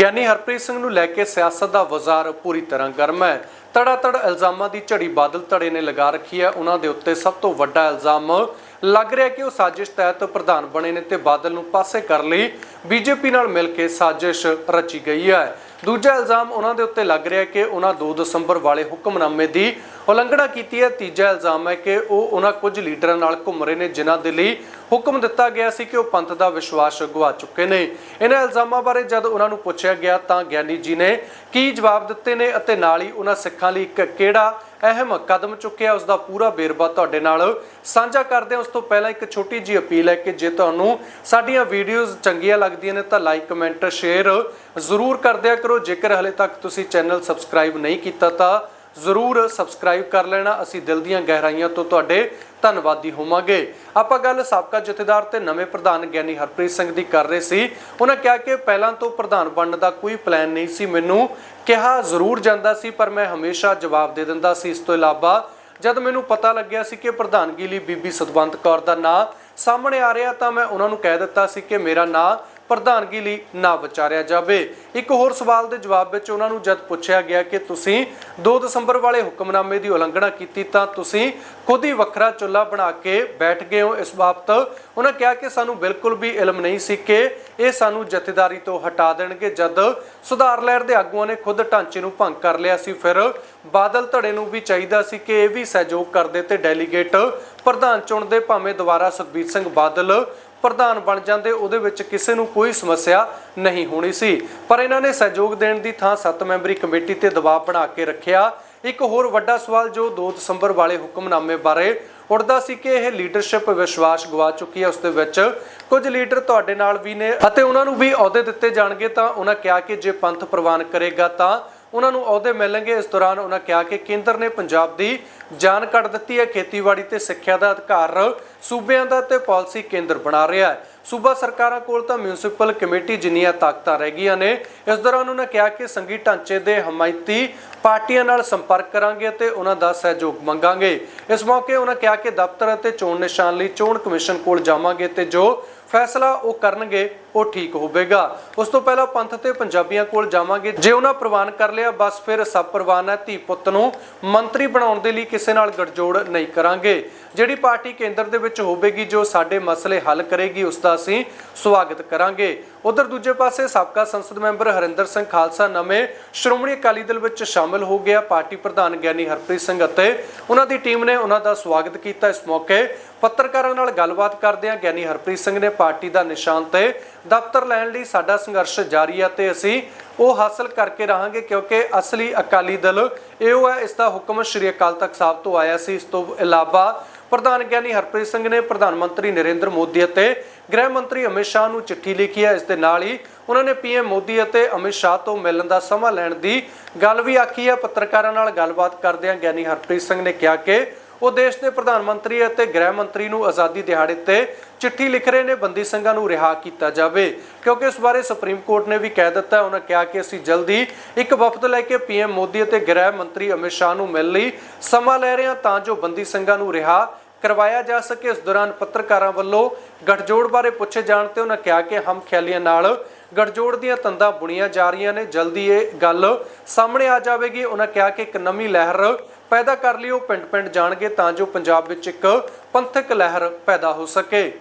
ਗਿਆਨੀ ਹਰਪ੍ਰੀਤ ਸਿੰਘ ਨੂੰ ਲੈ ਕੇ ਸਿਆਸਤ ਦਾ ਬਾਜ਼ਾਰ ਪੂਰੀ ਤਰ੍ਹਾਂ ਗਰਮ ਹੈ। ਤੜਾਤੜ ਇਲਜ਼ਾਮਾਂ ਦੀ ਝੜੀ ਬਾਦਲ ਧੜੇ ਨੇ ਲਗਾ ਰੱਖੀ ਹੈ। ਉਹਨਾਂ ਦੇ ਉੱਤੇ ਸਭ ਤੋਂ ਵੱਡਾ ਇਲਜ਼ਾਮ ਲੱਗ ਰਿਹਾ ਕਿ ਉਹ ਸਾਜ਼ਿਸ਼ ਤਹਿਤ ਪ੍ਰਧਾਨ ਬਣੇ ਨੇ ਤੇ ਬਾਦਲ ਨੂੰ ਪਾਸੇ ਕਰਨ ਲਈ। ਬੀਜੇਪੀ ਨਾਲ ਮਿਲ ਕੇ ਸਾਜ਼ਿਸ਼ ਰਚੀ ਗਈ ਹੈ। ਦੂਜਾ ਇਲਜ਼ਾਮ ਉਹਨਾਂ ਦੇ ਉੱਤੇ ਲੱਗ ਰਿਹਾ ਕਿ ਉਹਨਾਂ 2 ਦਸੰਬਰ ਵਾਲੇ ਹੁਕਮਨਾਮੇ ਦੀ ਉਲੰਘਣਾ ਕੀਤੀ ਹੈ। ਤੀਜਾ ਇਲਜ਼ਾਮ ਹੈ ਕਿ ਉਹ ਉਹਨਾਂ ਕੁਝ ਲੀਡਰਾਂ ਨਾਲ ਘੁੰਮ ਰਹੇ ਨੇ, ਜਿਨ੍ਹਾਂ ਦੇ ਲਈ ਹੁਕਮ ਦਿੱਤਾ ਗਿਆ ਸੀ ਕਿ ਉਹ ਪੰਥ ਦਾ ਵਿਸ਼ਵਾਸ ਗਵਾ ਚੁੱਕੇ ਨੇ। ਇਹਨਾਂ ਇਲਜ਼ਾਮਾਂ ਬਾਰੇ ਜਦ ਉਹਨਾਂ ਨੂੰ ਪੁੱਛਿਆ ਗਿਆ ਤਾਂ ਗਿਆਨੀ ਜੀ ਨੇ ਕੀ ਜਵਾਬ ਦਿੱਤੇ ਨੇ ਅਤੇ ਨਾਲ ਹੀ ਉਹਨਾਂ ਸਿੱਖਾਂ ਲਈ ਇੱਕ ਕਿਹੜਾ ਅਹਿਮ ਕਦਮ ਚੁੱਕਿਆ ਉਸ ਦਾ ਪੂਰਾ ਵੇਰਵਾ ਤੁਹਾਡੇ ਨਾਲ ਸਾਂਝਾ ਕਰਦੇ ਹਾਂ। ਉਸ ਤੋਂ ਪਹਿਲਾਂ ਇੱਕ ਛੋਟੀ ਜੀ ਅਪੀਲ ਹੈ ਕਿ ਜੇ ਤੁਹਾਨੂੰ ਸਾਡੀਆਂ ਵੀਡੀਓਜ਼ ਚੰਗੀਆਂ ਲੱਗਦੀਆਂ ਨੇ ਤਾਂ ਲਾਈਕ, ਕਮੈਂਟ, ਸ਼ੇਅਰ ਜ਼ਰੂਰ ਕਰਦਿਆ ਕਰੋ। ਜੇਕਰ ਹਲੇ ਤੱਕ ਤੁਸੀਂ ਚੈਨਲ ਸਬਸਕ੍ਰਾਈਬ ਨਹੀਂ ਕੀਤਾ ਤਾਂ ਜ਼ਰੂਰ ਸਬਸਕ੍ਰਾਈਬ ਕਰ ਲੈਣਾ। ਅਸੀਂ ਦਿਲ ਦੀਆਂ ਗਹਿਰਾਈਆਂ ਤੋਂ ਤੁਹਾਡੇ ਧੰਨਵਾਦੀ ਹੋਵਾਂਗੇ। ਆਪਾਂ ਗੱਲ ਸਾਬਕਾ ਜਥੇਦਾਰ ਤੇ ਨਵੇਂ ਪ੍ਰਧਾਨ ਗਿਆਨੀ ਹਰਪ੍ਰੀਤ ਸਿੰਘ ਦੀ ਕਰ ਰਹੇ ਸੀ। ਉਹਨਾਂ ਕਿਹਾ ਕਿ ਪਹਿਲਾਂ ਤੋਂ ਪ੍ਰਧਾਨ ਬਣਨ ਦਾ ਕੋਈ ਪਲਾਨ ਨਹੀਂ ਸੀ। ਮੈਨੂੰ ਕਿਹਾ ਜ਼ਰੂਰ ਜਾਂਦਾ ਸੀ, ਪਰ ਮੈਂ ਹਮੇਸ਼ਾ ਜਵਾਬ ਦੇ ਦਿੰਦਾ ਸੀ। ਇਸ ਤੋਂ ਇਲਾਵਾ ਜਦ ਮੈਨੂੰ ਪਤਾ ਲੱਗਿਆ ਸੀ ਕਿ ਪ੍ਰਧਾਨਗੀ ਲਈ ਬੀਬੀ ਸਤਵੰਤ ਕੌਰ ਦਾ ਨਾਂ ਸਾਹਮਣੇ ਆ ਰਿਹਾ, ਤਾਂ ਮੈਂ ਉਹਨਾਂ ਨੂੰ ਕਹਿ ਦਿੱਤਾ ਸੀ ਕਿ ਮੇਰਾ ਨਾਂ ਪ੍ਰਧਾਨਗੀ ਲਈ ਨਾ ਵਿਚਾਰਿਆ ਜਾਵੇ। ਇੱਕ ਹੋਰ ਸਵਾਲ ਦੇ ਜਵਾਬ ਵਿੱਚ ਉਹਨਾਂ ਨੂੰ ਜਦ ਪੁੱਛਿਆ ਗਿਆ ਕਿ ਤੁਸੀਂ 2 ਦਸੰਬਰ ਵਾਲੇ ਹੁਕਮਨਾਮੇ ਦੀ ਉਲੰਘਣਾ ਕੀਤੀ ਤਾਂ ਤੁਸੀਂ ਖੁਦ ਹੀ ਵੱਖਰਾ ਚੁੱਲ੍ਹਾ ਬਣਾ ਕੇ ਬੈਠ ਗਏ ਹੋ ਇਸ ਬਾਬਤ। ਉਹਨਾਂ ਕਿਹਾ ਕਿ ਸਾਨੂੰ ਬਿਲਕੁਲ ਵੀ ਇਲਮ ਨਹੀਂ ਸੀ ਕਿ ਇਹ ਸਾਨੂੰ ਜਥੇਦਾਰੀ ਤੋਂ ਹਟਾ ਦੇਣਗੇ। ਜਦ ਸੁਧਾਰ ਲਹਿਰ ਦੇ ਆਗੂਆਂ ਨੇ ਖੁਦ ਢਾਂਚੇ ਨੂੰ ਭੰਗ ਕਰ ਲਿਆ ਸੀ, ਫਿਰ ਬਾਦਲ ਧੜੇ ਨੂੰ ਵੀ ਚਾਹੀਦਾ ਸੀ ਕਿ ਇਹ ਵੀ ਸਹਿਯੋਗ ਕਰਦੇ ਤੇ ਡੈਲੀਗੇਟ ਪ੍ਰਧਾਨ ਚੁਣਦੇ ਭਾਵੇਂ ਦੁਬਾਰਾ ਸੁਖਬੀਰ ਸਿੰਘ ਬਾਦਲ ਪ੍ਰਧਾਨ ਬਣ ਜਾਂਦੇ, ਉਹਦੇ ਵਿੱਚ ਕਿਸੇ ਨੂੰ ਕੋਈ ਸਮੱਸਿਆ ਨਹੀਂ ਹੋਣੀ ਸੀ। ਪਰ ਇਹਨਾਂ ਨੇ ਸਹਿਯੋਗ ਦੇਣ ਦੀ ਥਾਂ 7 ਮੈਂਬਰੀ ਕਮੇਟੀ ਤੇ ਦਬਾਅ ਬਣਾ ਕੇ ਰੱਖਿਆ। ਇੱਕ ਹੋਰ ਵੱਡਾ ਸਵਾਲ ਜੋ 2 ਦਸੰਬਰ ਵਾਲੇ ਹੁਕਮਨਾਮੇ ਬਾਰੇ ਉੱਠਦਾ ਸੀ ਕਿ ਇਹ ਲੀਡਰਸ਼ਿਪ ਵਿਸ਼ਵਾਸ ਗਵਾ ਚੁੱਕੀ ਹੈ, ਉਸ ਦੇ ਵਿੱਚ ਕੁਝ ਲੀਡਰ ਤੁਹਾਡੇ ਨਾਲ ਵੀ ਨੇ ਅਤੇ ਉਹਨਾਂ ਨੂੰ ਵੀ ਅਹੁਦੇ ਦਿੱਤੇ ਜਾਣਗੇ ਤਾਂ ਉਹਨਾਂ ਕਿਹਾ ਕਿ ਜੇ ਪੰਥ ਪ੍ਰਵਾਨ ਕਰੇਗਾ ਤਾਂ ਉਹਨਾਂ ਨੂੰ ਅਹੁਦੇ ਮਿਲਣਗੇ। ਇਸ ਦੌਰਾਨ ਉਹਨਾਂ ਕਿਹਾ ਕਿ ਕੇਂਦਰ ਨੇ ਪੰਜਾਬ ਦੀ ਜਾਨ ਕੱਢ ਦਿੱਤੀ ਹੈ। ਖੇਤੀਬਾੜੀ ਤੇ ਸਿੱਖਿਆ ਦਾ ਅਧਿਕਾਰ ਸੂਬਿਆਂ ਦਾ ਤੇ ਪਾਲਿਸੀ ਕੇਂਦਰ ਬਣਾ ਰਿਹਾ ਹੈ। ਸੂਬਾ ਸਰਕਾਰਾਂ ਕੋਲ ਤਾਂ ਮਿਊਨਿਸਪਲ ਕਮੇਟੀ ਜਿੰਨੀਆਂ ਤਾਕਤਾਂ ਰਹਿ ਗਈਆਂ ਨੇ। ਇਸ ਦੌਰਾਨ ਉਹਨਾਂ ਕਿਹਾ ਕਿ ਸੰਘੀ ਢਾਂਚੇ ਦੇ ਹਮਾਇਤੀ ਪਾਰਟੀਆਂ ਨਾਲ ਸੰਪਰਕ ਕਰਾਂਗੇ ਤੇ ਉਹਨਾਂ ਦਾ ਸਹਿਯੋਗ ਮੰਗਾਂਗੇ। ਇਸ ਮੌਕੇ ਉਹਨਾਂ ਕਿਹਾ ਕਿ ਦਫ਼ਤਰ ਅਤੇ ਚੋਣ ਨਿਸ਼ਾਨ ਲਈ ਚੋਣ ਕਮਿਸ਼ਨ ਕੋਲ ਜਾਵਾਂਗੇ ਤੇ ਜੋ ਫੈਸਲਾ ਉਹ ਕਰਨਗੇ, ਉਹ ਠੀਕ ਹੋਵੇਗਾ। ਉਸ ਤੋਂ ਪਹਿਲਾਂ ਪੰਥ ਤੇ ਪੰਜਾਬੀਆਂ ਕੋਲ ਜਾਵਾਂਗੇ। ਜੇ ਉਹਨਾਂ ਪ੍ਰਵਾਨ ਕਰ ਲਿਆ, ਬਸ ਫਿਰ ਸਭ ਪ੍ਰਵਾਨ ਹੈ ਧੀ ਪੁੱਤ ਨੂੰ। ਮੰਤਰੀ ਬਣਾਉਣ ਦੇ ਲਈ ਕਿਸੇ ਨਾਲ ਗੜਜੋੜ ਨਹੀਂ ਕਰਾਂਗੇ। ਜਿਹੜੀ ਪਾਰਟੀ ਕੇਂਦਰ ਦੇ ਵਿੱਚ ਹੋਵੇਗੀ, ਜੋ ਸਾਡੇ ਮਸਲੇ ਹੱਲ ਕਰੇਗੀ, ਉਸ ਦਾ ਅਸੀਂ ਸਵਾਗਤ ਕਰਾਂਗੇ। ਉਧਰ ਦੂਜੇ ਪਾਸੇ ਸਾਬਕਾ ਸੰਸਦ ਮੈਂਬਰ ਹਰਿੰਦਰ ਸਿੰਘ ਖਾਲਸਾ ਨਵੇਂ ਸ਼੍ਰੋਮਣੀ ਅਕਾਲੀ ਦਲ ਵਿੱਚ ਸ਼ਾਮਲ ਹੋ ਗਿਆ। ਪਾਰਟੀ ਪ੍ਰਧਾਨ ਗਿਆਨੀ ਹਰਪ੍ਰੀਤ ਸਿੰਘ ਅਤੇ ਉਹਨਾਂ ਦੀ ਟੀਮ ਨੇ ਉਹਨਾਂ ਦਾ ਸਵਾਗਤ ਕੀਤਾ। ਇਸ ਮੌਕੇ ਪੱਤਰਕਾਰਾਂ ਨਾਲ ਗੱਲਬਾਤ ਕਰਦਿਆਂ ਗਿਆਨੀ ਹਰਪ੍ਰੀਤ ਸਿੰਘ ਨੇ ਪਾਰਟੀ ਦਾ ਨਿਸ਼ਾਨ ਤੇ ਦਫ਼ਤਰ ਲੈਣ ਲਈ ਸਾਡਾ ਸੰਘਰਸ਼ ਜਾਰੀ ਹੈ ਤੇ ਅਸੀਂ ਉਹ ਹਾਸਲ ਕਰਕੇ ਰਹਾਂਗੇ ਕਿਉਂਕਿ ਅਸਲੀ ਅਕਾਲੀ ਦਲ ਇਹੋ ਹੈ, ਇਸ ਦਾ ਹੁਕਮ ਸ਼੍ਰੀ ਅਕਾਲ ਤਖਤ ਸਾਹਿਬ ਤੋਂ ਆਇਆ ਸੀ। ਇਸ ਤੋਂ ਇਲਾਵਾ ਪ੍ਰਧਾਨ ਗਿਆਨੀ ਹਰਪ੍ਰੀਤ ਸਿੰਘ ਨੇ ਪ੍ਰਧਾਨ ਮੰਤਰੀ ਨਰਿੰਦਰ ਮੋਦੀ ਅਤੇ ਗ੍ਰਹਿ ਮੰਤਰੀ ਅਮਿਤ ਸ਼ਾਹ ਨੂੰ ਚਿੱਠੀ ਲਿਖੀ ਹੈ ਇਸ ਦੇ ਨਾਲ ਹੀ ਉਹਨਾਂ ਨੇ ਪੀਐਮ ਮੋਦੀ ਅਤੇ ਅਮਿਤ ਸ਼ਾਹ ਤੋਂ ਮਿਲਣ ਦਾ ਸਮਾਂ ਲੈਣ ਦੀ ਗੱਲ ਵੀ ਆਖੀ ਹੈ ਪੱਤਰਕਾਰਾਂ ਨਾਲ ਗੱਲਬਾਤ ਕਰਦਿਆਂ ਗਿਆਨੀ ਹਰਪ੍ਰੀਤ ਸਿੰਘ ਨੇ ਕਿਹਾ ਕਿ ਉਹ ਦੇਸ਼ ਦੇ ਪ੍ਰਧਾਨ ਮੰਤਰੀ ਅਤੇ ਗ੍ਰਹਿ ਮੰਤਰੀ ਨੂੰ ਆਜ਼ਾਦੀ ਦਿਹਾੜੇ ਤੇ ਚਿੱਠੀ ਲਿਖ ਰਹੇ ਨੇ, ਬੰਦੀ ਸੰਘਾਂ ਨੂੰ ਰਿਹਾ ਕੀਤਾ ਜਾਵੇ। ਕਿਉਂਕਿ ਇਸ ਬਾਰੇ ਸੁਪਰੀਮ ਕੋਰਟ ਨੇ ਵੀ ਕਹਿ ਦਿੱਤਾ ਹੈ। ਉਹਨਾਂ ਕਿਹਾ ਕਿ ਅਸੀਂ ਜਲਦੀ ਇੱਕ ਵਫਦ ਲੈ ਕੇ ਪੀਐਮ ਮੋਦੀ ਅਤੇ ਗ੍ਰਹਿ ਮੰਤਰੀ ਅਮਿਤ ਸ਼ਾਹ ਨੂੰ ਮਿਲਣ ਲਈ ਸਮਾਂ ਲੈ ਰਹੇ ਹਾਂ ਤਾਂ ਜੋ ਬੰਦੀ ਸਿੰਘਾਂ ਨੂੰ ਰਿਹਾ ਕਰਵਾਇਆ ਜਾ ਸਕੇ। ਇਸ ਦੌਰਾਨ ਪੱਤਰਕਾਰਾਂ ਵੱਲੋਂ ਗਠਜੋੜ ਬਾਰੇ ਪੁੱਛੇ ਜਾਣ ਤੇ ਉਹਨਾਂ ਕਿਹਾ ਕਿ ਹਮ ਖਿਆਲੀਆਂ ਨਾਲ ਗੜਜੋੜ ਦੀਆਂ ਤੰਦਾਂ ਬੁਣੀਆਂ ਜਾ ਰਹੀਆਂ ਨੇ। ਜਲਦੀ ਇਹ ਗੱਲ ਸਾਹਮਣੇ ਆ ਜਾਵੇਗੀ। ਉਹਨਾਂ ਕਿਹਾ ਕਿ ਇੱਕ ਨਵੀਂ ਲਹਿਰ ਪੈਦਾ ਕਰ ਲਈ ਉਹ ਪਿੰਡ-ਪਿੰਡ ਜਾਣਗੇ ਤਾਂ ਜੋ ਪੰਜਾਬ ਵਿੱਚ ਇੱਕ ਪੰਥਕ ਲਹਿਰ ਪੈਦਾ ਹੋ ਸਕੇ।